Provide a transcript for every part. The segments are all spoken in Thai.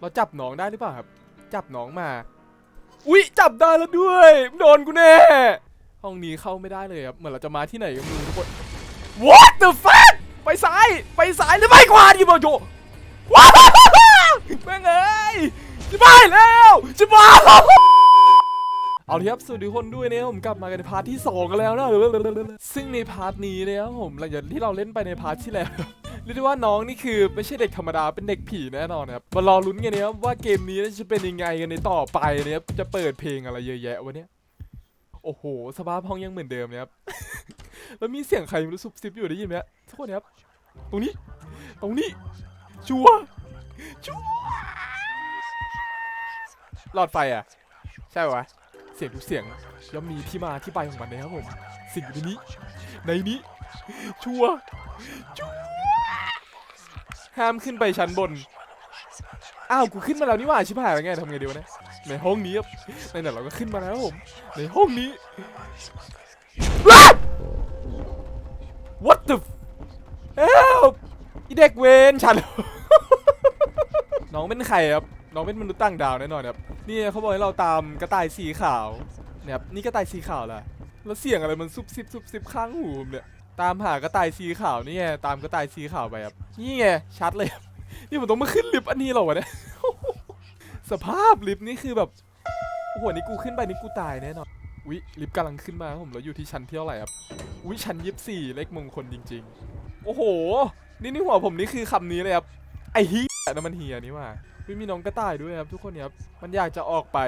เราจับน้องได้หรือเปล่าครับ จับน้องมา อุ๊ยจับได้แล้วด้วยโดนกูแน่ ห้องนี้เข้าไม่ได้เลยครับ เหมือนเราจะมาที่ไหนก็ไม่รู้ทุกคน What the fuck ไปซ้าย ไปซ้ายหรือไปขวาดิบอโจว้าวแม่งเอ้ยจะไปแล้วจะมาเอาละครับสวัสดีทุกคนด้วยนะครับผมกลับมากันในพาร์ทที่2กันแล้วนะซึ่งในพาร์ทนี้นะครับผมหลังจากที่เราเล่นไปในพาร์ทที่แล้ว รียกได้ว่าน้องนี่คือไม่ใช่เด็กธรรมดาเป็นเด็กผีแน่นอนนะครับมารอลุ้นกันนะครับว่าเกมนี้จะเป็นยังไงกันในต่อไปนะครับจะเปิดเพลงอะไรเยอะแยะวะเนี่ยโอ้โหสภาพห้องยังเหมือนเดิมนะครับแล้วมีเสียงใครไม่รู้ซุบซิบอยู่ได้ยินไหมฮะทุกคนครับ ตรงนี้ ตรงนี้ชัวชัวหลอดไฟอะ ใช่ปะเสียงทุกเสียงย่อมมีที่มาที่ไปของมันนะครับผม สิ่งอยู่ในนี้ ในนี้ ชัวชัว ห้ามขึ้นไปชั้นบน อ้าว กูขึ้นมาแล้วนี่หว่าชิบหายแล้วไงทำไงดีวะเนี่ย ในห้องนี้ครับในไหนเราก็ขึ้นมาแล้วครับผม ในห้องนี้ What the help อีเด็กเวนฉัน น้องเป็นใครครับ น้องเป็นมนุษย์ต่างดาวแน่นอนครับ นี่เขาบอกให้เราตามกระต่ายสีขาวเนี่ยครับนี่กระต่ายสีขาวแหละแล้วเสียงอะไรมันซุบซิบซุบซิบข้างหูผมเนี่ย ตามหากระต่ายสีขาวนี่ไงตามกระต่ายสีขาวไปครับนี่ไงชัดเลยครับนี่ผมต้องมาขึ้นลิฟต์อันนี้เหรอวะเนี่ยสภาพลิฟต์นี่คือแบบโอ้โหนี่กูขึ้นไปนี่กูตายแน่นอนอุ๊ยลิฟต์กำลังขึ้นมาผมแล้วอยู่ที่ชั้นที่เท่าไหร่ครับอุ๊ยชั้นยี่สิบสี่เลขมงคลจริง ๆ โอ้โห นี่นี่หัวผมนี่คือคำนี้เลยครับไอ้ฮียนั่นมันเฮียนี่ว่าไม่มีน้องกระต่ายด้วยครับทุกคนครับมันอยากจะออกไป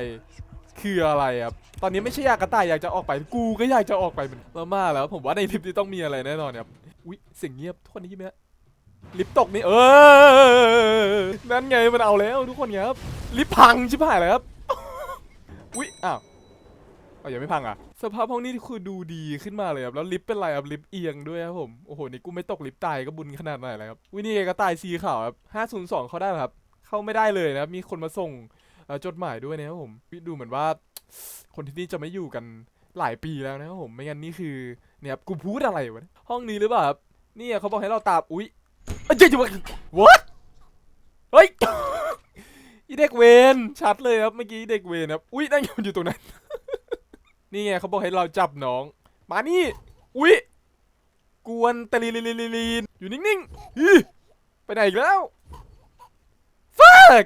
คืออะไรครับตอนนี้ไม่ใช่อยากกระต่ายอยากจะออกไปกูก็อยากจะออกไปเหมือนแล้วมาแล้ว ผมว่าในลิฟต์นี่ต้องมีอะไรแน่นอนครับอุ๊ยเสียงเงียบทุกคนได้ยินไหมลิฟต์ตกนี่เออนั่นไงมันเอาแล้วทุกคนครับลิฟต์พังชิบหายแล้วครับอุ๊ยอ้าวเอายังไม่พังอะสภาพห้องนี้คือดูดีขึ้นมาเลยครับแล้วลิฟต์เป็นไรครับลิฟต์เอียงด้วยครับผมโอ้โหนี่กูไม่ตกลิฟต์ตายก็บุญขนาดไหนแล้วครับวินี่ก็ตายสีขาวครับ502เข้าได้ไหมครับเข้าไม่ได้เลยนะครับมีคนมาส่ง จดหมายด้วยนะครับผมดูเหมือนว่า คนที่นี่จะไม่อยู่กันหลายปีแล้วนะครับผมไม่งั้นนี่คือเนี่ยครับกูพูดอะไรวะห้องนี้หรือเปล่าครับนี่ยเขาบอกให้เราตามอุ๊ยเอ้ยเจ๊จะ what เฮ้ยอีเด็กเวนชัดเลยครับเมื่อกี้เด็กเวนครับอุ๊ยนั่งอยู่ตรงนั้น นี่ไงเขาบอกให้เราจับน้อง มานี่อุ๊ยกวนตะลีลีลีลีนอยู่นิ่งๆไปไหนอีกแล้ว ฟัก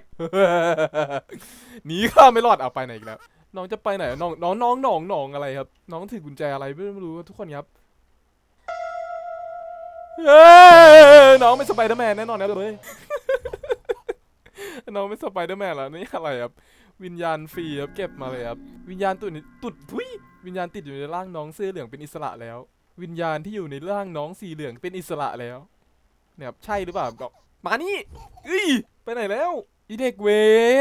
หนีข้าไม่รอดเอาไปไหนอีกแล้ว น้องจะไปไหน น้องน้องน้องน้องน้องอะไรครับ น้องถือกุญแจอะไรไม่รู้ทุกคนครับเอ้ยน้องเป็นสไปเดอร์แมนแน่นอนนะเลย น้องเป็นสไปเดอร์แมนแล้วนี่อะไรครับ วิญญาณฟรีครับเก็บมาเลยครับ วิญญาณตุดตุดทุยวิญญาณติดอยู่ในร่างน้องเสื้อเหลืองเป็นอิสระแล้ว วิญญาณที่อยู่ในร่างน้องสีเหลืองเป็นอิสระแล้วเนี่ยครับใช่หรือเปล่าก็ มานี่เอ้ยไปไหนแล้วอีเด็กเว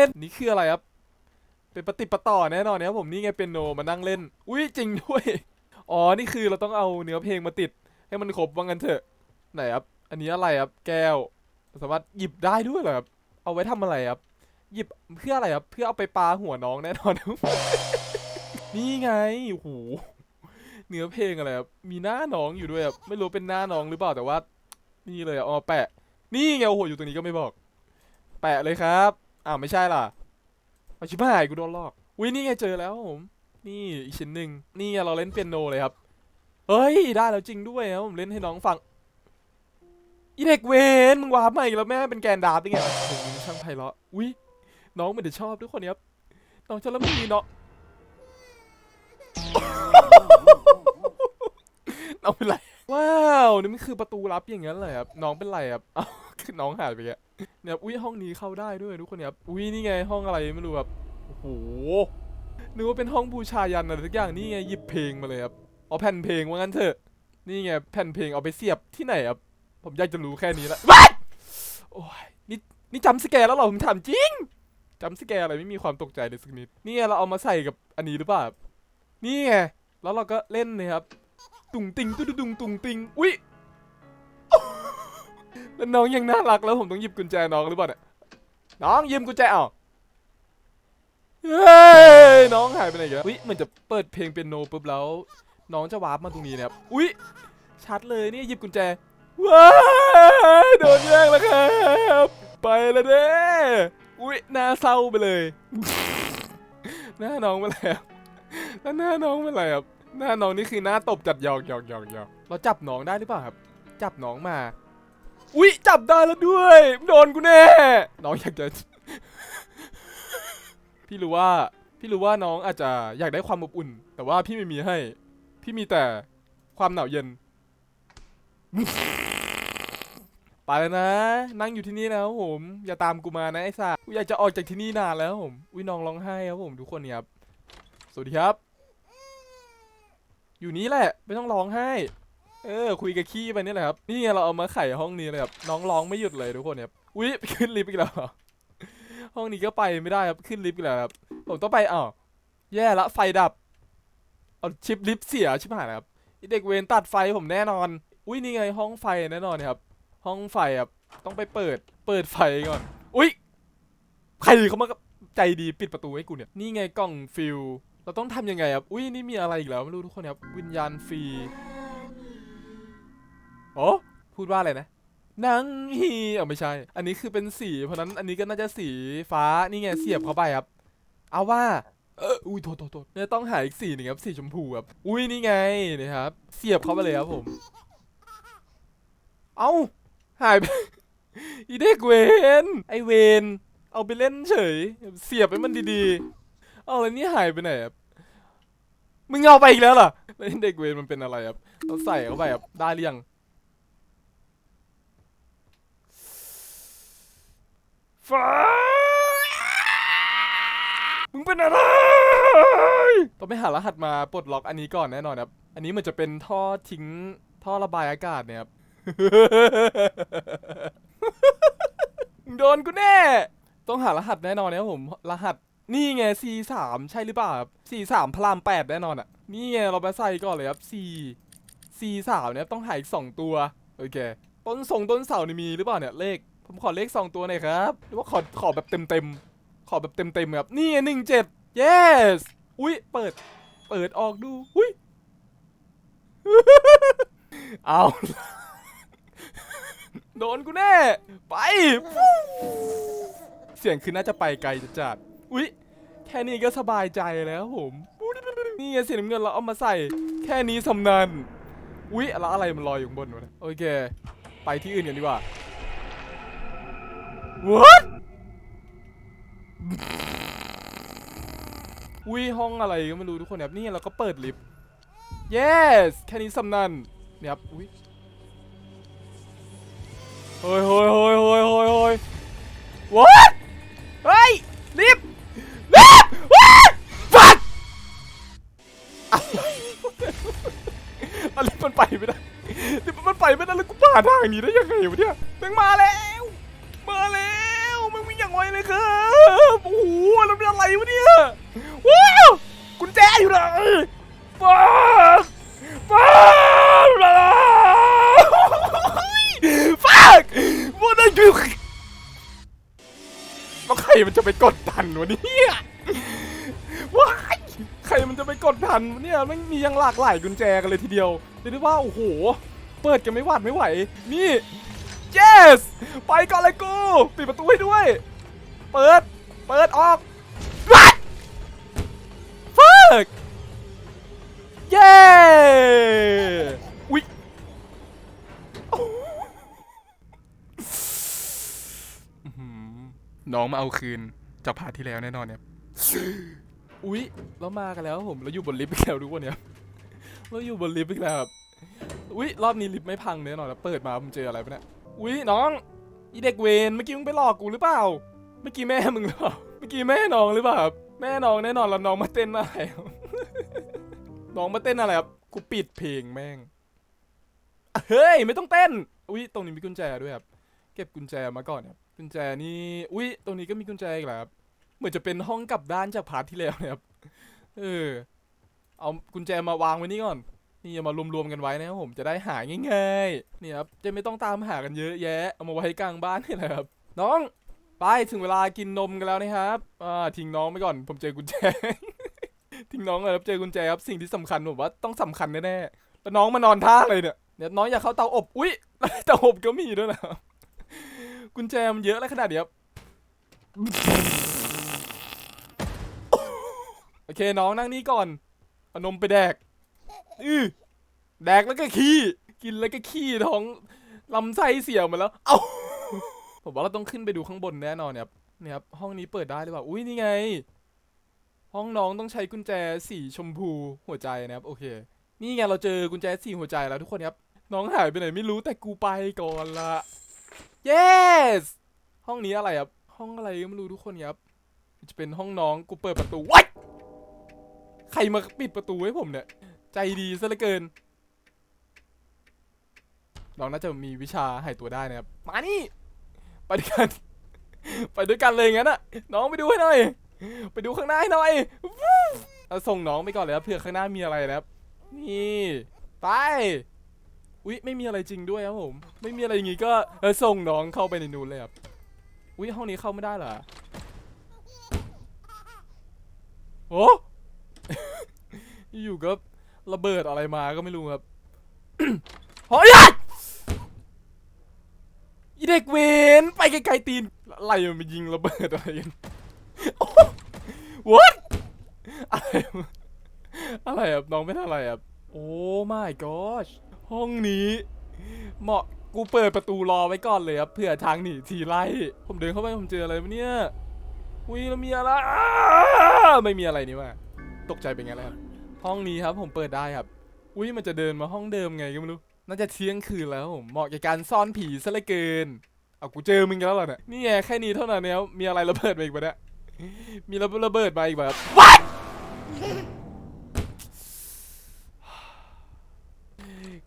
นนี่คืออะไรครับ เป็นปฏิปต่อแน่นอนเนี่ยผมนี่ไงเป็นโนมานั่งเล่น อุ้ยจริงด้วย อ๋อนี่คือเราต้องเอาเนื้อเพลงมาติด ให้มันครบว่างั้นเถอะ ไหนครับ อันนี้อะไรครับ แก้ว สามารถหยิบได้ด้วยเหรอครับ เอาไว้ทำอะไรครับ หยิบเพื่ออะไรครับ เพื่อเอาไปปาหัวน้องแน่นอน นี่ไงโอ้โหเนื้อเพลงอะไรครับ มีหน้าน้องอยู่ด้วยครับ ไม่รู้เป็นหน้าน้องหรือเปล่าแต่ว่า นี่เลยอะเอแปะ นี่ไงโอ้โหอยู่ตรงนี้ก็ไม่บอก แปะเลยครับ อ้าวไม่ใช่ล่ะเอาชิบหายกูโดนลอกอุ้ยนี่ไงเจอแล้วผมนี่อีกชิ้นหนึ่งนี่ไงเราเล่นเปียโนเลยครับเฮ้ยได้แล้วจริงด้วยครับผมเล่นให้น้องฟังอีเด็กเวนมึงวาร์ปมาอีกแล้วแม่เป็นแกนดาบได้ไงวะโอ้โหช่างไพเราะอุ้ยน้องมันจะชอบทุกคนครับน้องจะละมีเนาะน้องเป็นไร ว้าวนี่มันคือประตูลับอย่างนั้นเลยครับน้องเป็นไรครับ น้องหายไปแกเนี่ยอุ้ยห้องนี้เข้าได้ด้วยทุกคนครับอุ้ยนี่ไงห้องอะไรไม่รู้ครับโอ้โหนึกว่าเป็นห้องบูชายันอะไรสักอย่างนี่ไงหยิบเพลงมาเลยครับเอาแผ่นเพลงว่างั้นเถอะ นี่ไงแผ่นเพลงเอาไปเสียบที่ไหนครับผมอยากจะรู้แค่นี้ละว้าโอ้ยนี่นี่จำสแกแล้วเหรอผมถามจริงจำสแกอะไรไม่มีความตกใจเลยสักนิดนี่ไงเราเอามาใส่กับอันนี้หรือเปล่านี่ไงแล้วเราก็เล่นนะครับตุงติงตุ้ดุดุงตุงติงอุ้ย แล้วน้องยังน่ารักแล้วผมต้องหยิบกุญแจน้องหรือเปล่าเนี่ยน้องยืมกุญแจเอาเฮ้ยน้องหายไปไหนกันอุ้ยเหมือนจะเปิดเพลงเปียโนปุ๊บแล้ว น้องจะวาร์ปมาตรงนี้นะครับอุ้ยชัดเลยนี่หยิบกุญแจว้าโดนแย่งแล้วครับ ไปแล้วเด้อุ้ยหน้าเศร้าไปเลย หน้าน้องเป็นไรครับแล้วหน้าน้องเป็นไรครับหน้าน้องนี่คือหน้าตบจัดหยอกหยอกหยอกหยอกเราจับน้องได้หรือเปล่าครับ จับน้องมา อุ้ยจับได้แล้วด้วยโดนกูแน่น้องอยากจะ พี่รู้ว่า พี่รู้ว่าน้องอาจจะอยากได้ความอบอุ่น แต่ว่าพี่ไม่มีให้ พี่มีแต่ความหนาวเย็น ไปแล้วนะ นั่งอยู่ที่นี่แล้วผม อย่าตามกูมานะไอ้สัสกูอยากจะออกจากที่นี่นานแล้วผม อุ้ยน้องร้องไห้ครับผมทุกคนเนี่ยครับ สวัสดีครับ อยู่นี่แหละ ไม่ต้องร้องไห้ เออคุยกับขี้ไปนี่แหละครับนี่ไงเราเอามาไขห้องนี้เลยครับน้องร้องไม่หยุดเลยทุกคนเนี่ยครับอุ้ยขึ้นลิฟต์อีกแล้วเหรอห้องนี้ก็ไปไม่ได้ครับขึ้นลิฟต์อีกแล้วครับผมต้องไปอ้าวแย่ละไฟดับเอาชิปลิฟต์เสียชิบหายครับเด็กเวรตัดไฟผมแน่นอน อุ้ยนี่ไงห้องไฟแน่นอนเนี่ยครับ ห้องไฟครับต้องไปเปิด เปิดไฟก่อน อุ้ยใครเขามาใจดีปิดประตูให้กูเนี่ย นี่ไงกล่องฟิลเราต้องทำยังไงครับ อุ้ยนี่มีอะไรอีกแล้วไม่รู้ทุกคนครับ วิญญาณฟรี โอ้พูดว่าอะไรนะนังฮีเอาไม่ใช่ อันนี้คือเป็นสีเพราะนั้นอันนี้ก็น่าจะสีฟ้านี่ไงเสียบเข้าไปครับ เอาว่าเอออุ้ยโทษโทษเนี่ยต้องหาอีกสีหนึ่งครับสีชมพูครับอุ้ยนี่ไงนี่ครับ เสียบเข้าไปเลยครับผม เอาหายไปอีเด็กเวนไอเวนเอาไปเล่นเฉย เสียบให้มันดีๆ เอาแล้วนี่หายไปไหนครับมึงเอาไปอีกแล้วเหรอแล้วไอเด็กเวนมันเป็นอะไรครับเราใส่เข้าไปครับได้หรือยัง ฟ้ามึงเป็นอะไร ต้องไปหารหัสมาปลดล็อกอันนี้ก่อนแน่นอนครับ อันนี้มันจะเป็นท่อทิ้งท่อระบายอากาศเนี่ยครับ โดนกูแน่ ต้องหารหัสแน่นอนนะครับผม รหัสนี่ไง C สามใช่หรือเปล่าครับ C สามพลามแปดแน่นอนอะ นี่ไงเราไปใส่ก่อนเลยครับ C C สามเนี่ยต้องหายอีกสองตัว โอเค ต้นทรงต้นเสานี่มีหรือเปล่าเนี่ยเลข ผมขอเลขสองตัวหน่อยครับหรือว่าขอขอแบบเต็มเต็มๆขอแบบเต็มเต็มๆครับ นี่หนึ่งเจ็ด yes อุ้ยเปิด เปิดออกดู อุ้ยเอาโดนกูแน่ ไป เสียงคือน่าจะไปไกลจัดอุ๊ยแค่นี้ก็สบายใจแล้วผม นี่ไงสีน้ำเงินเราเอามาใส่ แค่นี้สำนันอุ๊ยแล้วอะไรมันลอยอยู่บนวะเนี่ยโอเค ไปที่อื่นกันดีกว่า What อุ้ยห้องอะไรก็ไม่รู้ทุกคนครับนี่เราก็เปิดลิฟต์ yes แค่นี้สำนันเนี่ยครับอุ้ยเฮ้ยเฮ้ยเฮ้ยเฮ้ยเฮ้ยเฮ้ย what เฮ้ยลิฟต์ลิฟต์ว้าฟัดอะไรมันไปไม่ได้ลิฟต์มันไปไม่ได้แล้วกูผ่านทางนี้ได้ยังไงวะเนี่ยแม่งมาแล้ว มาแล้วแมันวิ่งอย่างไวเลยครับโอ้โห แล้วเป็นอะไรวะเนี่ยว้าวกุญแจอยู่ไหนฟักฟักฟักวันนั้นคือแล้วใครมันจะไปกดดันวะเนี่ยว้ายใครมันจะไปกดดันวะเนี่ยมันมียังหลากหลายกุญแจกันเลยทีเดียวเรียกได้ว่าโอ้โห เปิดกันไม่หวาดไม่ไหว นี่ yes ไปก่อนเลยกู ปิดประตูให้ด้วย เปิด เปิดออก What fuck เย้อุ๊ยอื้อหือน้องมาเอาคืนจากพาร์ทที่แล้วแน่นอนเนี่ยอุ๊ยเรามากันแล้วครับผมเราอยู่บนลิฟต์อีกแล้วทุกคนเนี่ยเราอยู่บนลิฟต์อีกแล้วครับอุ๊ยรอบนี้ลิฟต์ไม่พังแน่นอนนะเปิดมาผมเจออะไรปะเนี่ยอุ๊ยน้องอีเด็กเวนเมื่อกี้มึงไปหลอกกูหรือเปล่า เมื่อกี้แม่มึงหรือเปล่าเมื่อกี้แม่น้องหรือเปล่าครับแม่น้องแน่นอนแล้วน้องมาเต้นอะไรครับน้องมาเต้นอะไรครับกูปิดเพลงแม่งเฮ้ยไม่ต้องเต้นอุ๊ยตรงนี้มีกุญแจด้วยครับเก็บกุญแจมาก่อนครับกุญแจนี่อุ๊ยตรงนี้ก็มีกุญแจอีกแล้วครับเหมือนจะเป็นห้องกลับด้านจากพาร์ทที่แล้วเนี่ยครับเออเอากุญแจมาวางไว้นี่ก่อนนี่เอามารวมๆกันไว้นะครับผมจะได้หาง่ายๆนี่ครับจะไม่ต้องตามหากันเยอะแยะเอามาไว้กลางบ้านนี่แหละครับน้อง ไปถึงเวลากินนมกันแล้วนะครับอ่าทิ้งน้องไปก่อน ผมเจอกุญแจ ทิ้งน้องเลยครับเจอกุญแจครับสิ่งที่สำคัญผมว่าต้องสำคัญแน่ๆแล้วน้องมานอนท่าเลยเนี่ยเดี๋ยวน้องอยากเข้าเตาอบอุ้ยเตาอบก็มีด้วยนะกุญแจมันเยอะแล้วขนาดเนี้ยครับโอเคน้องนั่งนี่ก่อนเอานมไปแดกอือแดกแล้วก็ขี้ กินแล้วก็ขี้ท้องลำไส้เสียหมดแล้ว เอ้า ผมว่าเราต้องขึ้นไปดูข้างบนแน่นอนเนี่ยครับเนี่ยครับห้องนี้เปิดได้หรือเปล่าอุ้ยนี่ไง ห้องน้องต้องใช้กุญแจสีชมพูหัวใจนะครับโอเค นี่ไงเราเจอกุญแจสีหัวใจแล้วทุกคนครับน้องหายไปไหนไม่รู้แต่กูไปก่อนละ yes ห้องนี้อะไรครับห้องอะไรก็ไม่รู้ทุกคนครับ จะเป็นห้องน้องกูเปิดประตูวัดใครมาปิดประตูให้ผมเนี่ย ใจดีซะเหลือเกินน้องน่าจะมีวิชาหายตัวได้นะครับ มานี่ ไปด้วยกัน ไปด้วยกันเลยงั้นอะน้องไปดูให้หน่อย ไปดูข้างหน้าให้หน่อยเอาส่งน้องไปก่อนเลยครับเผื่อข้างหน้ามีอะไรนะครับ นี่ไปอุ๊ยไม่มีอะไรจริงด้วยครับผม ไม่มีอะไรอย่างงี้ก็เออส่งน้องเข้าไปในนู้นเลยครับอุ๊ยห้องนี้เข้าไม่ได้เหรอโอ้อยู่ก็ระเบิดอะไรมาก็ไม่รู้ครับเฮ้ย อีเด็กเวนไปไกลๆตีนไรมันมายิงระเบิดอะไรกัน what อะไรอะไรครับน้องเป็นอะไรครับโอ้ my gosh ห้องนี้ เหมาะกูเปิดประตูรอไว้ก่อนเลยครับเผื่อทางหนีทีไล่ผมเดินเข้าไปผมเจออะไรวะเนี่ยอุ้ยแล้วมีอะไรไม่มีอะไรนี่ว่าตกใจเป็นไงแล้วครับห้องนี้ครับผมเปิดได้ครับอุ้ยมันจะเดินมาห้องเดิมไงก็ไม่รู้ น่าจะเที่ยงคืนแล้วครับผมเหมาะกับการซ่อนผีซะเหลือเกิน เอากูเจอมึงกันแล้วเหรอเนี่ยนี่ไงแค่นี้เท่านั้นเนี่ยมีอะไรระเบิดมาอีกปะเนี่ยมีระระเบิดมาอีกแบบ What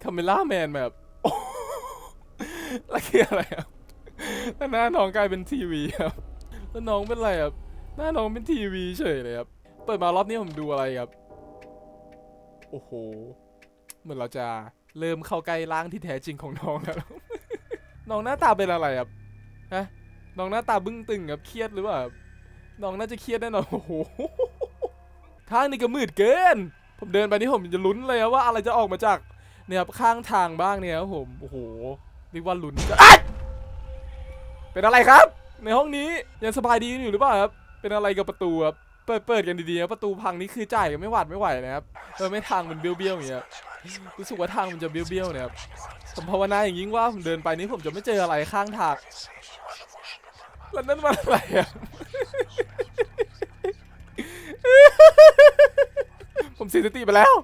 คาเมล่าแมนแบบแล้วคืออะไรครับแล้วหน้าน้องกลายเป็นทีวีครับแล้วน้องเป็นอะไรครับหน้าน้องเป็นทีวีเฉยเลยครับเปิดมารอบนี้ผมดูอะไรครับ โอ้โห เหมือนเราจะ เริ่มเข้าใกล้ร่างที่แท้จริงของน้องแล้ว น้องหน้าตาเป็นอะไรครับฮะน้องหน้าตาบึ้งตึงครับเครียดหรือเปล่าน้องน่าจะเครียดแน่นอนโอ้โหทางนี้ก็มืดเกิน ผมเดินไปนี่ผมจะลุ้นเลยว่าอะไรจะออกมาจากเนี่ยครับข้างทางบ้างเนี่ยครับผมโอ้โหเรียกว่าลุ้นเป็นอะไรครับ ในห้องนี้ยังสบายดีอยู่หรือเปล่าครับเป็นอะไรกับประตูครับเปิดเปิดกันดีๆประตูพังนี่คือจ่ายกันไม่หวาดไม่ไหวนะครับเออไม่ทางมันเบี้ยวๆอย่างเงี้ย รู้สึกว่าทางมันจะเบี้ยวๆเนี่ยครับผมภาวนาอย่างยิ่งว่าผมเดินไปนี่ผมจะไม่เจออะไรข้างทางแล้วนั่นมันอะไรอะผมเสียสติไปแล้ว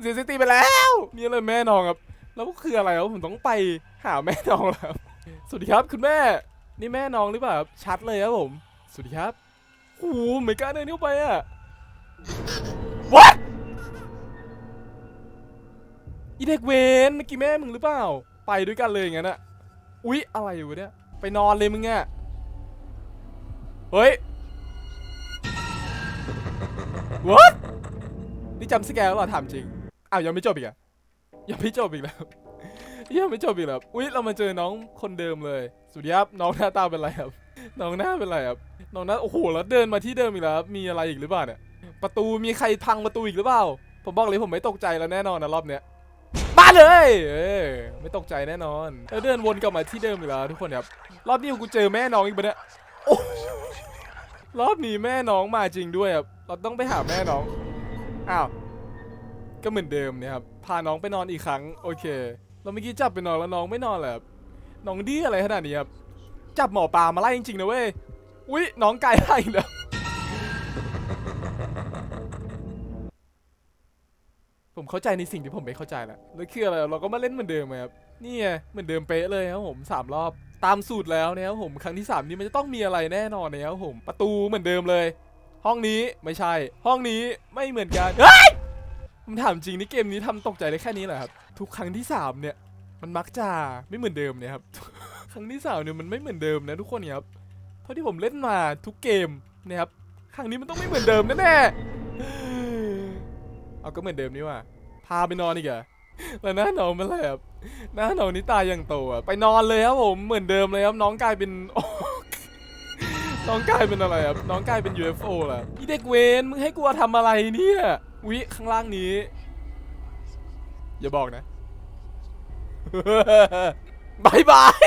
เสียสติไปแล้วนี่อะไรแม่น้องครับ แล้วคืออะไรครับผมต้องไปหาแม่น้องแล้วสวัสดีครับคุณแม่ นี่แม่น้องหรือเปล่าชัดเลยครับผม สวัสดีครับโอ้โหไม่กล้าเดินเข้าไปอะ what อีเด็กเวนเมื่อกี้แม่มึงหรือเปล่า ไปด้วยกันเลยอย่างนั้นอะอุ๊ย อะไรอยู่เนี่ย ไปนอนเลยมึงอะเฮ้ย what นี่จำสแกนแล้วเหรอถามจริง อ้าวยังไม่จบอีกอะยังไม่จบอีกแล้วยังไม่จบอีกแล้ว อุ๊ย เรามาเจอน้องคนเดิมเลยสวัสดีครับน้องหน้าตาเป็นไรครับ น้องหน้าเป็นไรครับ น้องหน้าโอ้โห แล้วเดินมาที่เดิมอีกแล้วมีอะไรอีกหรือเปล่าเนี่ย ประตูมีใครพังประตูอีกหรือเปล่า ผมบอกเลยผมไม่ตกใจแล้วแน่นอนนะรอบเนี้ย เลยเออไม่ตกใจแน่นอนแล้วเดินวนกลับมาที่เดิมอีกแล้วทุกคนครับรอบนี้กูเจอแม่น้องอีกปะเนี่ยโอ้รอบนี้แม่น้องมาจริงด้วยครับเราต้องไปหาแม่น้องอ้าวก็เหมือนเดิมเนี่ยครับพาน้องไปนอนอีกครั้งโอเค เราเมื่อกี้จับไปนอนแล้วน้องไม่นอนเลยครับน้องดื้ออะไรขนาดนี้ครับจับหมอปลามาไล่จริงๆนะเว้ยอุ๊ยน้องกลายร่อีกแล้ว ผมเข้าใจในสิ่งที่ผมไม่เข้าใจแหละแล้วคืออะไรเราก็มาเล่นเหมือนเดิมครับนี่ไงเหมือนเดิมเป๊ะเลยครับผมสามรอบตามสูตรแล้วนะครับผมครั้งที่สามนี้มันจะต้องมีอะไรแน่นอนนะครับผมประตูเหมือนเดิมเลย ห้องนี้ไม่ใช่ ห้องนี้ไม่เหมือนกันเฮ้ยผมถามจริงนี่เกมนี้ทำตกใจได้แค่นี้เหรอครับทุกครั้งที่สามเนี่ยมันมักจะไม่เหมือนเดิมนี่ยครับครั้งที่สามเนี่ยมันไม่เหมือนเดิมนะทุกคนนะครับเพราะที่ผมเล่นมาทุกเกมนะครับครั้งนี้มันต้องไม่เหมือนเดิมแน่ๆเอาก็เหมือนเดิมนี่ว่า พาไปนอนอีกอะแล้วหน้าน้องเป็นอะไรครับหน้าน้องนี่ตายังโตอะไปนอนเลยครับผมเหมือนเดิมเลยครับ น้องกลายเป็นน้องกลายเป็นอะไรครับน้องกลายเป็น UFO แหละอีเด็กเวนมึงให้กูทำอะไรเนี่ยวิข้างล่างนี้ อย่าบอกนะบายบาย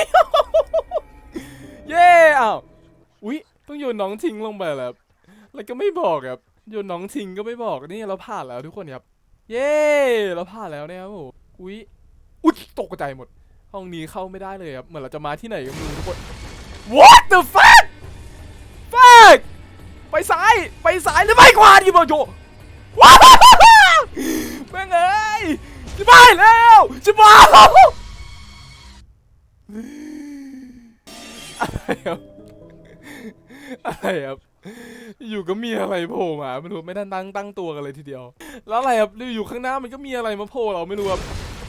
เย้อ้าวอุ้ยต้องโยนน้องทิ้งลงไปและครับแล้วก็ไม่บอกครับโยนน้องทิ้งก็ไม่บอกนี่เราผ่านแล้วทุกคนครับ เย้เราผ่านแล้วเนี่ยครับผมอุ๊ยอุ๊ยตกใจหมด ห้องนี้เข้าไม่ได้เลยครับ เหมือนเราจะมาที่ไหนก็ไม่รู้ทุกคน What the fuck fuck ไปซ้ายไปซ้ายหรือไปขวาดิบอโยว้าวแม่งเอ้ยจะไปแล้วจะมาอะไรครับอะไรครับ อยู่ก็มีอะไรโผล่มาไม่รู้ไม่ทันตั้งตั้งตัวกันเลยทีเดียว แล้วอะไรครับอยู่ข้างหน้ามันก็มีอะไรมาโผล่เราไม่รู้ครับ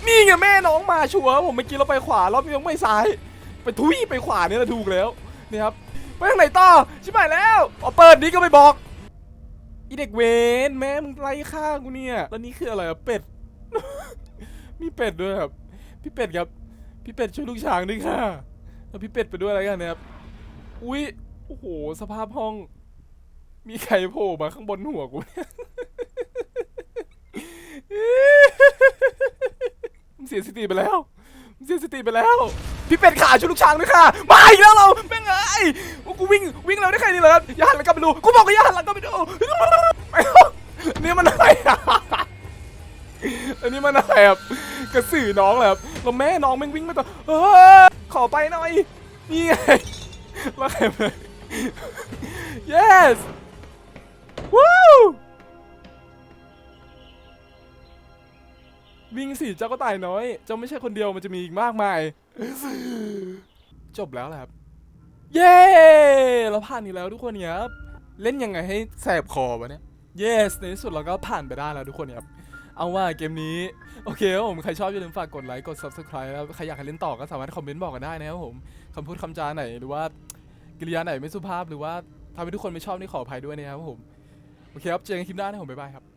นี่ไงแม่น้องมาชัวร์ผมเมื่อกี้เราไปขวารอบนี้ต้องไปซ้าย ไปทุยไปขวาเนี่ยแหละถูกแล้วนี่ครับไปทางไหนต่อชิบหายแล้วเอ๋อเปิดนี้ก็ไม่บอกอีเด็กเวนแม่มึงไล่ฆ่ากูเนี่ยแล้วนี่คืออะไรอะเป็ด มีเป็ดด้วยครับพี่เป็ดครับ พี่เป็ดช่วยลูกช้างด้วยค่ะแล้วพี่เป็ดไปด้วยอะไรกันเนี่ยครับ อุ้ยโอ้โห สภาพห้อง มีใครโผล่มาข้างบนหัวกูเนี่ยมึงเสียสติไปแล้วมึงเสียสติไปแล้ว พี่เป็ดขาชุดลูกช้างด้วยค่ะ มาอีกแล้วเราแม่งเอ้ยว่ากูวิ่งวิ่งเร็วได้ใครนี่เหรออย่าหันหลังกลับไปดู กูบอกว่าอย่าหันหลังกลับไปดูไปเนี่มันอะไรอะอันนี้มันอะไรครับกระสือน้องเหรอครับแล้วแม่น้องแม่งวิ่งมาต่อเออขอไปหน่อย นี่ไงแล้วใครมา yes วู้วิ่งสิเจ้าก็ตายน้อย เจ้าไม่ใช่คนเดียวมันจะมีอีกมากมาย จบแล้วแหละครับ เย้ เราผ่านอีกแล้วทุกคนครับ เล่นยังไงให้แสบคอวะเนี่ย yes ในที่สุดเราก็ผ่านไปได้แล้วทุกคนครับ เอาว่าเกมนี้ โอเคครับผม ใครชอบอย่าลืมฝากกดไลค์ กด subscribe แล้วใครอยากให้เล่นต่อก็สามารถคอมเมนต์บอกกันได้นะครับผมคำพูดคำจาไหนหรือว่ากิริยาไหนไม่สุภาพหรือว่าทำให้ทุกคนไม่ชอบนี่ขออภัยด้วยนะครับผม โอเคครับ เจอกันคลิปหน้านะผมบ๊ายบายครับ